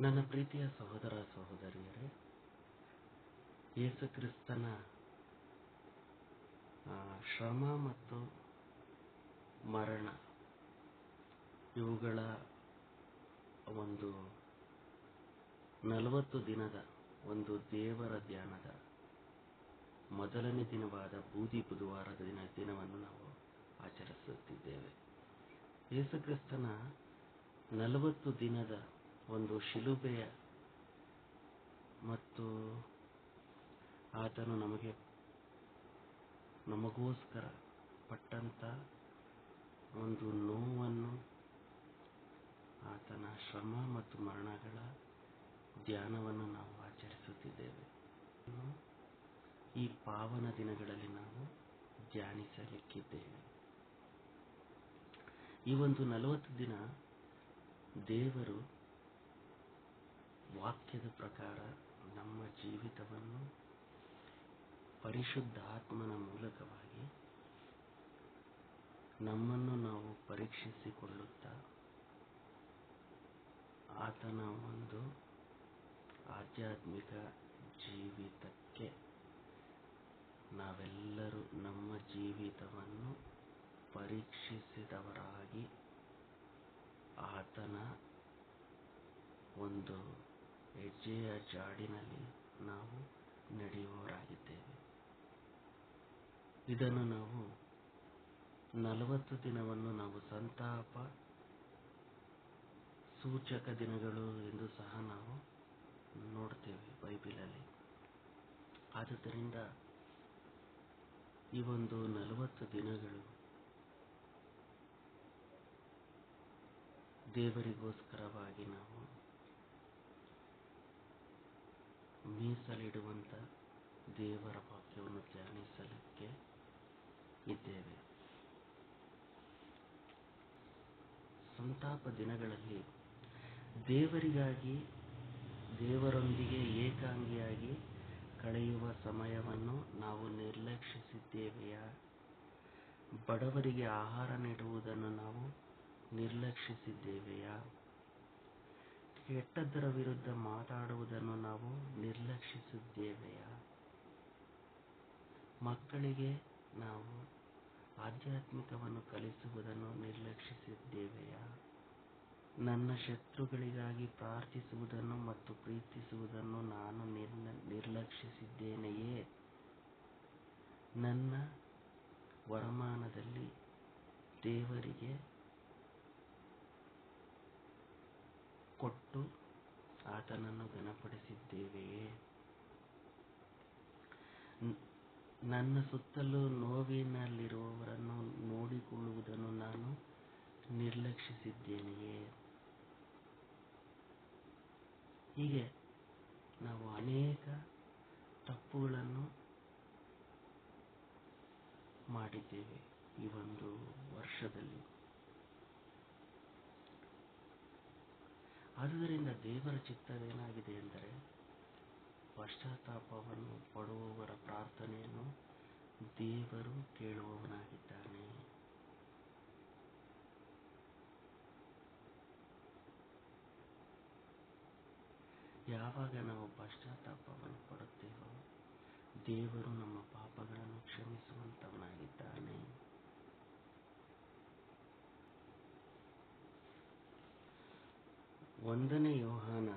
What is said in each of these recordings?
ನನ್ನ ಪ್ರೀತಿಯ ಸಹೋದರ ಸಹೋದರಿಯರೇ, ಯೇಸುಕ್ರಿಸ್ತನ ಶ್ರಮ ಮತ್ತು ಮರಣ, ಇವುಗಳ ಒಂದು ನಲವತ್ತು ದಿನದ ಒಂದು ದೇವರ ಧ್ಯಾನದ ಮೊದಲನೇ ದಿನವಾದ ಬೂದಿ ಬುಧವಾರದ ದಿನ, ದಿನವನ್ನು ನಾವು ಆಚರಿಸುತ್ತಿದ್ದೇವೆ. ಯೇಸುಕ್ರಿಸ್ತನ ನಲವತ್ತು ದಿನದ ಒಂದು ಶಿಲುಬೆಯ ಮತ್ತು ಆತನು ನಮಗೆ ನಮಗೋಸ್ಕರ ಪಟ್ಟಂತ ಒಂದು ನೋವನ್ನು ಆತನ ಶ್ರಮ ಮತ್ತು ಮರಣಗಳ ಧ್ಯಾನವನ್ನು ನಾವು ಆಚರಿಸುತ್ತಿದ್ದೇವೆ. ಈ ಪಾವನ ದಿನಗಳಲ್ಲಿ ನಾವು ಧ್ಯಾನಿಸಲಿಕ್ಕಿದ್ದೇವೆ. ಈ ಒಂದು ನಲವತ್ತು ದಿನ ದೇವರು ವಾಕ್ಯದ ಪ್ರಕಾರ ನಮ್ಮ ಜೀವಿತವನ್ನು ಪರಿಶುದ್ಧಾತ್ಮನ ಮೂಲಕವಾಗಿ ನಮ್ಮನ್ನು ನಾವು ಪರೀಕ್ಷಿಸಿಕೊಳ್ಳುತ್ತಾ ಆತನ ಒಂದು ಆಧ್ಯಾತ್ಮಿಕ ಜೀವಿತಕ್ಕೆ ನಾವೆಲ್ಲರೂ ನಮ್ಮ ಜೀವಿತವನ್ನು ಪರೀಕ್ಷಿಸಿದವರಾಗಿ ಆತನ ಒಂದು ಹೆಜ್ಜೆಯ ಜಾಡಿನಲ್ಲಿ ನಾವು ನಡೆಯುವವರಾಗಿದ್ದೇವೆ. ಇದನ್ನು ನಾವು ನಲವತ್ತು ದಿನವನ್ನು ನಾವು ಸಂತಾಪ ಸೂಚಕ ದಿನಗಳು ಎಂದು ಸಹ ನಾವು ನೋಡ್ತೇವೆ ಬೈಬಿಲಲ್ಲಿ. ಆದುದರಿಂದ ಈ ಒಂದು ನಲವತ್ತು ದಿನಗಳು ದೇವರಿಗೋಸ್ಕರವಾಗಿ ನಾವು ಮೀಸಲಿಡುವಂತ ದೇವರ ವಾಕ್ಯವನ್ನು ಧ್ಯಾನಿಸಲಿಕ್ಕೆ ಇದ್ದೇವೆ. ಸಂತಾಪ ದಿನಗಳಲ್ಲಿ ದೇವರಿಗಾಗಿ, ದೇವರೊಂದಿಗೆ ಏಕಾಂಗಿಯಾಗಿ ಕಳೆಯುವ ಸಮಯವನ್ನು ನಾವು ನಿರ್ಲಕ್ಷಿಸಿದ್ದೇವೆಯಾ? ಬಡವರಿಗೆ ಆಹಾರ ನೀಡುವುದನ್ನು ನಾವು ನಿರ್ಲಕ್ಷಿಸಿದ್ದೇವೆಯಾ? ಕೆಟ್ಟದ್ದರ ವಿರುದ್ಧ ಮಾತಾಡುವುದನ್ನು ನಾವು ನಿರ್ಲಕ್ಷಿಸಿದ್ದೇವೆಯಾ? ಮಕ್ಕಳಿಗೆ ನಾವು ಆಧ್ಯಾತ್ಮಿಕವನ್ನು ಕಲಿಸುವುದನ್ನು ನಿರ್ಲಕ್ಷಿಸಿದ್ದೇವೆಯಾ? ನನ್ನ ಶತ್ರುಗಳಿಗಾಗಿ ಪ್ರಾರ್ಥಿಸುವುದನ್ನು ಮತ್ತು ಪ್ರೀತಿಸುವುದನ್ನು ನಾನು ನಿರ್ಲಕ್ಷಿಸಿದ್ದೇನೆಯೇ? ನನ್ನ ವರಮಾನದಲ್ಲಿ ದೇವರಿಗೆ ಕೊಟ್ಟು ಆತನನ್ನು ಘನಪಡಿಸಿದ್ದೇವೆಯೇ? ನನ್ನ ಸುತ್ತಲೂ ನೋವಿನಲ್ಲಿರುವವರನ್ನು ನೋಡಿಕೊಳ್ಳುವುದನ್ನು ನಾನು ನಿರ್ಲಕ್ಷಿಸಿದ್ದೇನೆಯೇ? ಹೀಗೆ ನಾವು ಅನೇಕ ತಪ್ಪುಗಳನ್ನು ಮಾಡಿದ್ದೇವೆ. ಈ ಒಂದು ವರ್ಷದಲ್ಲಿ ಆದುದರಿಂದ ದೇವರ ಚಿತ್ತವೇನಾಗಿದೆ ಎಂದರೆ ಪಶ್ಚಾತ್ತಾಪವನ್ನು ಪಡುವವರ ಪ್ರಾರ್ಥನೆಯನ್ನು ದೇವರು ಕೇಳುವವನಾಗಿದ್ದಾನೆ. ಯಾವಾಗ ನಾವು ಪಶ್ಚಾತ್ತಾಪವನ್ನು ಪಡುತ್ತೇವೋ ದೇವರು ನಮ್ಮ ಪಾಪಗಳನ್ನು ಕ್ಷಮಿಸುವಂತವನಾಗಿದ್ದಾನೆ. ಒಂದನೇ ಯೋಹಾನ,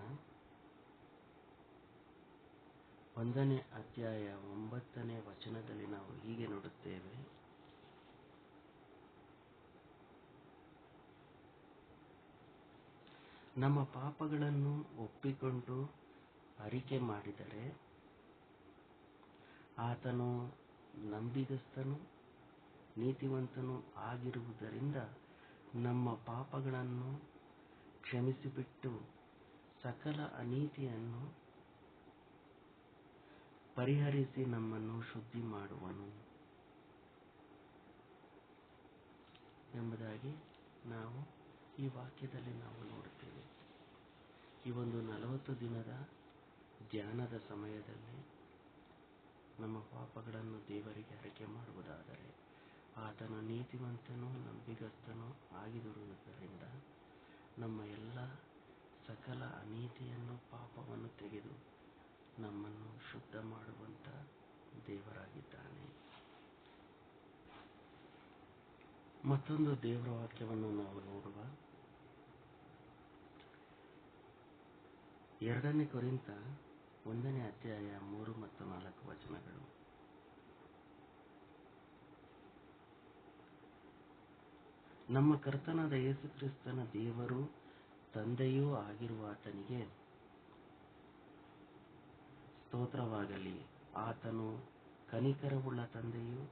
ಒಂದನೇ ಅಧ್ಯಾಯ ಒಂಬತ್ತನೇ ವಚನದಲ್ಲಿ ನಾವು ಹೀಗೆ ನೋಡುತ್ತೇವೆ. ನಮ್ಮ ಪಾಪಗಳನ್ನು ಒಪ್ಪಿಕೊಂಡು ಅರಿಕೆ ಮಾಡಿದರೆ ಆತನು ನಂಬಿಗಸ್ತನು, ನೀತಿವಂತನು ಆಗಿರುವುದರಿಂದ ನಮ್ಮ ಪಾಪಗಳನ್ನು ಕ್ಷಮಿಸಿಬಿಟ್ಟು ಸಕಲ ಅನೀತಿಯನ್ನು ಪರಿಹರಿಸಿ ನಮ್ಮನ್ನು ಶುದ್ಧಿ ಮಾಡುವನು. ಎಂಬುದಾಗಿ ನಾವು ಈ ವಾಕ್ಯದಲ್ಲಿ ನಾವು ನೋಡುತ್ತೇವೆ. ಈ ಒಂದು ನಲವತ್ತು ದಿನದ ಧ್ಯಾನದ ಸಮಯದಲ್ಲಿ ನಮ್ಮ ಪಾಪಗಳನ್ನು ದೇವರಿಗೆ ಅರಿಕೆ ಮಾಡುವುದಾದರೆ, ಆತನ ನೀತಿವಂತನೂ ನಂಬಿಗಸ್ತನೂ ಆಗಿರುವುದರಿಂದ ನಮ್ಮ ಎಲ್ಲ ಸಕಲ ಅನೀತಿಯನ್ನು ಪಾಪವನ್ನು ತೆಗೆದು ನಮ್ಮನ್ನು ಶುದ್ಧ ಮಾಡುವಂತ ದೇವರಾಗಿದ್ದಾನೆ. ಮತ್ತೊಂದು ದೇವರ ವಾಕ್ಯವನ್ನು ನಾವು ನೋಡುವ. ಎರಡನೇ ಕುರಿತ ಒಂದನೇ ಅಧ್ಯಾಯ ಮೂರು ಮತ್ತು ನಾಲ್ಕು ವಚನಗಳು. ನಮ್ಮ ಕರ್ತನಾದ ಯೇಸುಕ್ರಿಸ್ತನ ದೇವರು ತಂದೆಯೂ ಆಗಿರುವ ಆತನಿಗೆ ಸ್ತೋತ್ರವಾಗಲಿ. ಆತನು ಕನಿಕರವುಳ್ಳ ತಂದೆಯು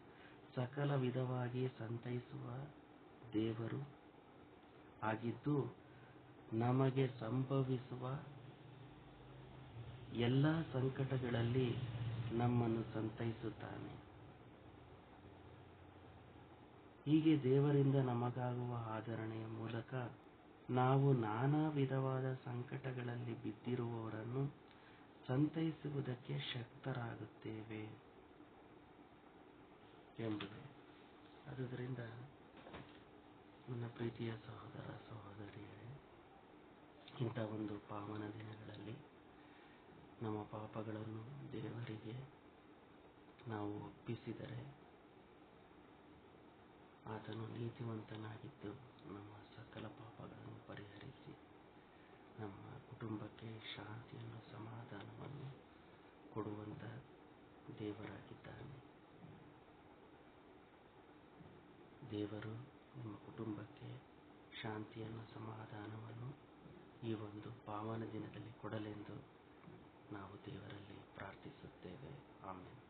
ಸಕಲ ವಿಧವಾಗಿ ಸಂತೈಸುವ ದೇವರು ಆಗಿದ್ದು, ನಮಗೆ ಸಂಭವಿಸುವ ಎಲ್ಲ ಸಂಕಟಗಳಲ್ಲಿ ನಮ್ಮನ್ನು ಸಂತೈಸುತ್ತಾನೆ. ಹೀಗೆ ದೇವರಿಂದ ನಮಗಾಗುವ ಆದರಣೆಯ ಮೂಲಕ ನಾವು ನಾನಾ ವಿಧವಾದ ಸಂಕಟಗಳಲ್ಲಿ ಬಿದ್ದಿರುವವರನ್ನು ಸಂತೈಸುವುದಕ್ಕೆ ಶಕ್ತರಾಗುತ್ತೇವೆ ಎಂಬುದು. ಆದುದರಿಂದ ನನ್ನ ಪ್ರೀತಿಯ ಸಹೋದರ ಸಹೋದರಿಯರೇ, ಇಂಥ ಒಂದು ಪಾವನ ದಿನಗಳಲ್ಲಿ ನಮ್ಮ ಪಾಪಗಳನ್ನು ದೇವರಿಗೆ ನಾವು ಒಪ್ಪಿಸಿದರೆ ಆತನು ನೀತಿವಂತನಾಗಿದ್ದು ನಮ್ಮ ಸಕಲ ಪಾಪಗಳನ್ನು ಪರಿಹರಿಸಿ ನಮ್ಮ ಕುಟುಂಬಕ್ಕೆ ಶಾಂತಿಯನ್ನು ಸಮಾಧಾನವನ್ನು ಕೊಡುವಂತ ದೇವರಾಗಿದ್ದಾನೆ. ದೇವರು ನಿಮ್ಮ ಕುಟುಂಬಕ್ಕೆ ಶಾಂತಿಯನ್ನು, ಸಮಾಧಾನವನ್ನು ಈ ಒಂದು ಪಾವನ ದಿನದಲ್ಲಿ ಕೊಡಲೆಂದು ನಾವು ದೇವರಲ್ಲಿ ಪ್ರಾರ್ಥಿಸುತ್ತೇವೆ. ಆಮೇಲೆ